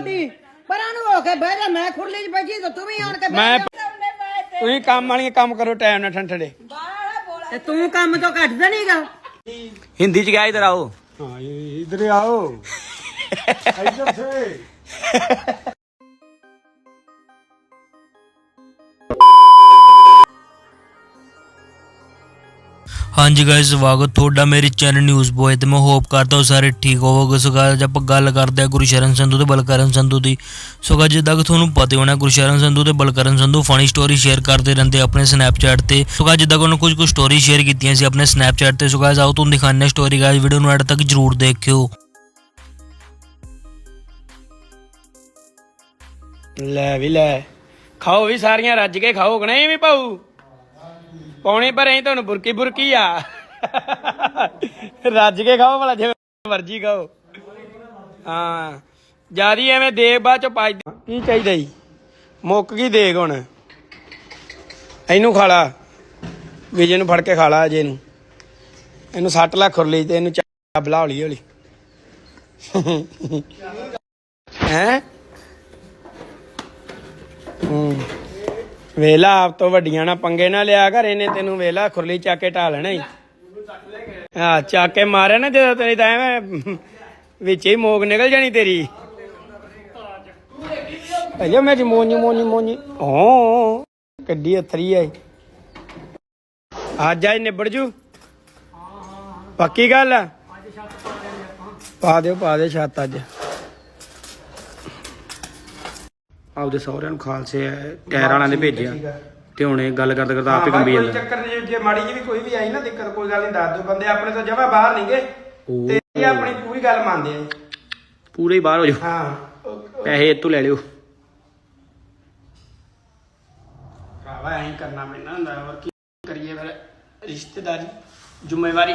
ਬੋਲਦੀ ਪਰਾਂ ਨੂੰ ਹੋ ਕੇ ਬਹਿ ਜਾ ਮੈਂ ਖੁਰਲੀ 'ਚ ਬੈਠੀ ਤਾਂ ਤੂੰ ਵੀ ਆਣ ਕੇ ਮੈਂ ਤੁਸੀਂ ਕੰਮ ਵਾਲੀਆਂ ਕੰਮ ਕਰੋ ਟਾਈਮ ਨਾਲ ਠੰਡੇ ਤੇ ਤੂੰ ਕੰਮ ਤੋਂ ਘੱਟਦਾ ਨਹੀਂਗਾ ਹਿੰਦੀ 'ਚ ਗਿਆ ਇਧਰ ਆਓ। ਹਾਂ ਇਧਰ ਆਓ। ਇਧਰ ਸੇ ਹਾਂਜੀ ਗਾਇਸ ਸਵਾਗਤ ਤੁਹਾਡਾ ਮੇਰੇ ਚੈਨਲ ਨਿਊਜ਼ ਬੋਏ ਤੇ। ਮੈਂ ਹੋਪ ਕਰਦਾ ਹਾਂ ਸਾਰੇ ਠੀਕ ਹੋਵੋਗੇ। ਸੋ guys, ਆਪਾਂ ਗੱਲ ਕਰਦੇ ਹਾਂ ਗੁਰਸ਼ਰਨ ਸੰਧੂ ਤੇ ਬਲਕਰਨ ਸੰਧੂ ਦੀ। ਸੋ guys, ਜਿੱਦਾਂ ਕਿ ਤੁਹਾਨੂੰ ਪਤਾ ਹੋਣਾ ਗੁਰਸ਼ਰਨ ਸੰਧੂ ਤੇ Balkaran Sandhu funny story share ਕਰਦੇ ਰਹਿੰਦੇ ਆਪਣੇ ਸਨੈਪਚੈਟ ਤੇ। ਸੋ guys, ਜਿੱਦਾਂ ਕਿ ਉਹਨਾਂ ਕੁਝ ਕੁ ਸਟੋਰੀ ਸ਼ੇਅਰ ਕੀਤੀਆਂ ਸੀ ਆਪਣੇ ਸਨੈਪਚੈਟ ਤੇ। ਸੋ guys, ਆਓ ਤੁਹਾਨੂੰ ਦਿਖਾਉਂਦੇ ਸਟੋਰੀ ਗਾਇਸ ਵੀਡੀਓ ਨੂੰ ਐਡ ਤੱਕ ਜਰੂਰ ਦੇਖਿਓ। ਲੈ ਵੀ ਲੈ। ਖਾਓ ਵੀ ਸਾਰੀਆਂ ਰੱਜ ਕੇ ਖਾਓ ਕਿ ਨਹੀਂ ਵੀ ਭਾਊ? ਪੌਣੇ ਪਰ ਐ ਤੁਹਾਨੂੰ ਬੁਰਕੀ ਬੁਰਕੀ ਆ। ਰੱਜ ਕੇ ਖਾਓ ਭਲਾ, ਜਿਵੇਂ ਮਰਜ਼ੀ ਖਾਓ। ਹਾਂ, ਜਿਆਦੀ ਐਵੇਂ ਦੇਗ ਬਾਅਦ ਚ ਪਾਈ ਕੀ ਚਾਹੀਦਾ ਜੀ? ਮੁੱਕ ਗਈ ਦੇਗ ਹੁਣ। ਇਹਨੂੰ ਖਾ ਲਾ। ਵਿਜੇ ਨੂੰ ਫੜ ਕੇ ਖਾ ਲਾ ਅਜੇ ਨੂੰ ਇਹਨੂੰ ਸੱਟ ਲਾ ਖੁਰਲੀ ਤੇ ਇਹਨੂੰ ਚਾਹ ਬਲਾ ਹੌਲੀ ਹੌਲੀ ਹੈ? ਵੇਲਾ ਆਪ ਤੋਂ ਵੱਡੀਆਂ ਨਾ ਪੰਗੇ ਨਾ ਲਿਆ ਕਰ, ਇਹਨੇ ਤੈਨੂੰ ਵੇਲਾ ਖੁਰਲੀ ਚੱਕ ਕੇ ਢਾ ਲੈਣਾ ਹੀ ਹਾਂ, ਚੱਕ ਕੇ ਮਾਰਿਆ ਨਾ ਜਦੋਂ ਤੇਰੀ ਤਾਂ ਐਵੇਂ ਵਿੱਚ ਹੀ ਮੋਗ ਨਿਕਲ ਜਾਣੀ ਤੇਰੀ। ਅਜੇ ਮੇਰੀ ਮੋਨੀ ਮੋਨੀ ਮੋਨੀ। ਓ ਕੱਡੀ ਅਥਰੀ ਆਈ ਅੱਜ ਆਈ ਨਿਬੜ ਜੂ। ਪੱਕੀ ਗੱਲ ਆ? ਪਾ ਦਿਓ ਪਾ ਦਿਓ ਛੱਤ ਅੱਜ। ਆਪਦੇ ਸਹੁਰਿਆਂ ਨੂੰ ਖਾਲਸੇ ਟਾਇਰ ਵਾਲਿਆਂ ਨੇ ਭੇਜਿਆ। ਤੇ ਹੁਣ ਇਹ ਗੱਲ ਕਰਦੇ ਕਰਦੇ ਆਪੇ ਹਾਂ, ਕੰਬੀ ਕੋਈ ਚੱਕਰ ਨਹੀਂ ਜੇ ਮਾੜੀ ਜੀ ਵੀ ਕੋਈ ਵੀ ਆਈ ਨਾ ਦਿੱਕਤ ਕੋਈ ਗੱਲ ਨਹੀਂ ਦੱਸ ਦਿਓ ਬੰਦੇ ਆਪਣੇ ਤਾਂ ਜਮਾ ਬਾਹਰ ਨਹੀਂ ਗਏ ਤੇ ਇਹ ਆਪਣੀ ਪੂਰੀ ਗੱਲ ਮੰਨਦੇ ਆ ਪੂਰੇ ਹੀ ਬਾਹਰ ਹੋ ਜਾਓ। ਹਾਂ ਪੈਸੇ ਇੱਥੋਂ ਲੈ ਲਿਓ। ਭਰਾਵਾ ਐਂ ਕਰਨਾ ਪੈਂਦਾ ਹੁੰਦਾ ਹੋਰ ਕੀ ਕਰੀਏ ਫਿਰ? ਰਿਸ਼ਤੇਦਾਰੀ ਜ਼ਿੰਮੇਵਾਰੀ।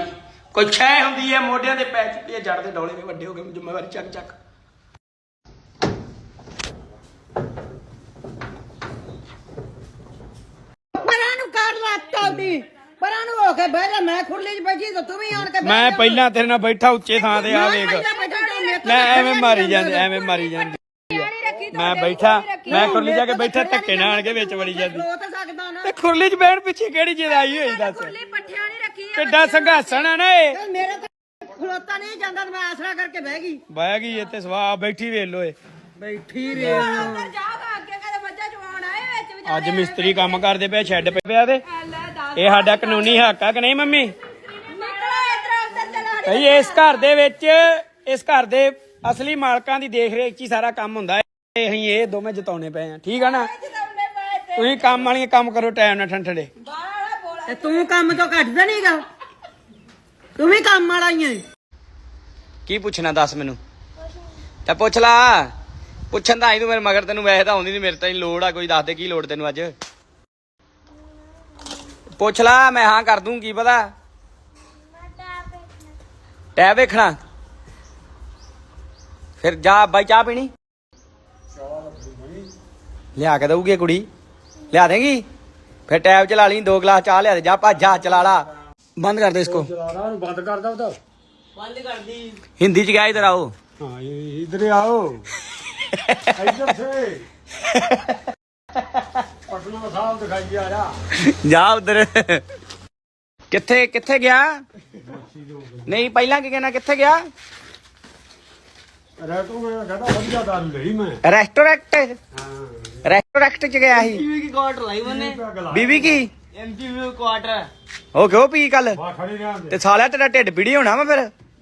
ਕੋਈ ਛੈ ਹੁੰਦੀ ਹੈ ਮੋਢਿਆਂ ਤੇ ਪੈ ਚੁੱਕੀ ਜੜ ਦੇ ਡੌਲੇ ਵੀ ਵੱਡੇ ਹੋ ਗਏ ਜ਼ਿੰਮੇਵਾਰੀ ਚੱਕ ਚੱਕ ਚੱਲਦੀ ਪਰਾਂ ਨੂੰ ਹੋ ਕੇ ਬਹਿ ਜਾ ਮੈਂ ਖੁਰਲੀ 'ਚ ਬੈਠੀ ਤੇ ਤੂੰ ਵੀ ਆਣ ਕੇ ਬਹਿ ਮੈਂ ਜਾ। ਪਹਿਲਾਂ ਤੇਰੇ ਨਾਲ ਬੈਠਾ ਉੱਚੇ ਥਾਂ ਤੇ ਆ ਮੈਂ ਵੇਖ। ਪਹਿਲਾਂ ਬੈਠੀ ਤੂੰ ਮੇਰੇ ਤੋਂ ਮੈਂ ਐਵੇਂ ਮਾਰੀ ਜਾਂਦਾ। ਜਾਂਦੀ। ਐਵੇਂ ਮਾਰੀ ਜਾਂਦੀ। ਮੈਂ ਬੈਠਾ ਮੈਂ ਖੁਰਲੀ ਜਾ ਕੇ ਬੈਠਾ ਧੱਕੇ ਨਾਲ ਆਣ ਕੇ ਵਿੱਚ ਵੜੀ ਜਾਂਦੀ। ਤਾਂ ਸਕਦਾ ਨਾ ਤੇ ਖੁਰਲੀ 'ਚ ਬਹਿਣ ਪਿੱਛੇ ਕਿਹੜੀ ਜਦਾਈ ਹੋਈ ਦੱਸ। ਪੱਠਿਆਂ ਨਹੀਂ ਰੱਖੀ ਕਿੱਡਾ ਸੰਘਾਸਣ ਆ ਨਾ ਇਹ ਤੇ ਮੇਰੇ ਤੇ ਖਲੋਤਾ ਨਹੀਂ ਜਾਂਦਾ ਤੇ ਮੈਂ ਆਸਰਾ ਕਰਕੇ ਬਹਿ ਗਈ। ਬਹਿ ਗਈ ਇੱਥੇ ਸਵਾ ਬੈਠੀ ਵੇਖ ਲੋ ਏ ਬੈਠੀ ਰੇ ਅੰਦਰ ਜਾਗਾ ਅੱਗੇ ਕਦੇ ਮੱਝਾਂ ਚਵਾਉਣ ਆਏ ਵਿੱਚ ਅੱਜ ਮਿਸਤਰੀ ਕੰਮ ਕਰਦੇ ਪਏ ਸ਼ੈੱਡ ਪਏ ਪਿਆ ਤੇ ਇਹ ਸਾਡਾ ਕਾਨੂੰਨੀ ਹੱਕ ਆ ਕਿ ਨਹੀਂ ਮੰਮੀ? ਭਈ ਇਸ ਘਰ ਦੇ ਵਿੱਚ ਇਸ ਘਰ ਦੇ ਅਸਲੀ ਮਾਲਕਾਂ ਦੀ ਦੇਖ ਰੇਖ 'ਚ ਹੀ ਸਾਰਾ ਕੰਮ ਹੁੰਦਾ ਹੈ। ਇਹ ਅਸੀਂ ਇਹ ਦੋਵੇਂ ਜਿਤਾਉਣੇ ਪਏ ਆ ਠੀਕ ਆ ਨਾ? ਤੁਸੀਂ ਕੰਮ ਵਾਲੀਆਂ ਕੰਮ ਕਰੋ ਟਾਈਮ ਨਾਲ ਠੰਡੇ ਤੇ ਤੂੰ ਕੰਮ ਤੋਂ ਘੱਟਦਾ ਨਹੀਂਗਾ ਤੂੰ ਵੀ ਕੰਮ ਵਾਲਾ ਹੀ ਹੈ ਕੀ ਪੁੱਛਣਾ ਦੱਸ ਮੈਨੂੰ? ਤਾਂ ਪੁੱਛ ਲਾ। ਪੁੱਛਣ ਦਾ ਆਈ ਤੂੰ ਮੇਰੇ ਮਗਰ ਤੈਨੂੰ ਵੈਸੇ ਤਾਂ ਆਉਂਦੀ ਨਹੀਂ ਮੇਰੇ ਤਾਂ ਹੀ ਲੋੜ ਆ ਕੋਈ ਦੱਸ ਦੇ ਕੀ ਲੋੜ ਤੈਨੂੰ ਅੱਜ? ਪੁੱਛ ਲਾ ਮੈਂ ਹਾਂ ਕਰ ਦੂੰ ਕੀ ਪਤਾ? ਟੈਬ ਵੇਖਣਾ। ਫਿਰ ਜਾ ਬਾਈ ਚਾਹ ਪੀਣੀ? ਲਿਆ ਕੇ ਦਊਗੀ ਕੁੜੀ। ਲਿਆ ਦੇਗੀ? ਫਿਰ ਟੈਬ ਚਲਾ ਲਈ ਦੋ ਗਲਾਸ ਚਾਹ ਲਿਆ ਦੇ ਜਾ ਭੱਜ ਚਲਾ ਲਾ। ਬੰਦ ਕਰ ਦੇ ਇਸਕੋ। ਚਲਾਣਾ ਬੰਦ ਕਰ ਦਾ। ਉਹਦਾ ਬੰਦ ਕਰ ਦੀ ਹਿੰਦੀ ਚ ਗਿਆ ਇਧਰ ਆਓ। ਹਾਂ ਇਧਰ ਆਓ। ਇੱਧਰ ਸੇ। ਪਟਨਾ ਸਾਹਿਬ ਦਿਖਾਈ ਆ ਜਾ। ਜਾ ਉਧਰ। ਕਿੱਥੇ ਕਿੱਥੇ ਗਿਆ? ਨਹੀਂ ਪਹਿਲਾਂ ਕੀ ਕਹਿਣਾ ਕਿੱਥੇ ਗਿਆ? ਰੈਟੋ ਮੈਂ ਕਹਿੰਦਾ ਵਧੀਆ ਦਾਰੂ ਲਈ ਮੈਂ। ਰੈਸਟੋਰੈਂਟ? ਰੈਸਟੋਰੈਂਟ ਚ ਗਿਆ ਸੀ। ਬੀਵੀ ਕੀ ਕੁਆਟਰ ਲਾਈ ਉਹਨੇ? ਬੀਵੀ ਕੀ? ਐਮਟੀਵੀ ਕੁਆਟਰ ਉਹ ਕਿਉਂ ਪੀ ਕੱਲ ਤੇ ਸਾਲਿਆ ਤੇਰਾ ਢਿੱਡ ਪੀੜੀ ਹੋਣਾ ਵਾ ਫਿਰ?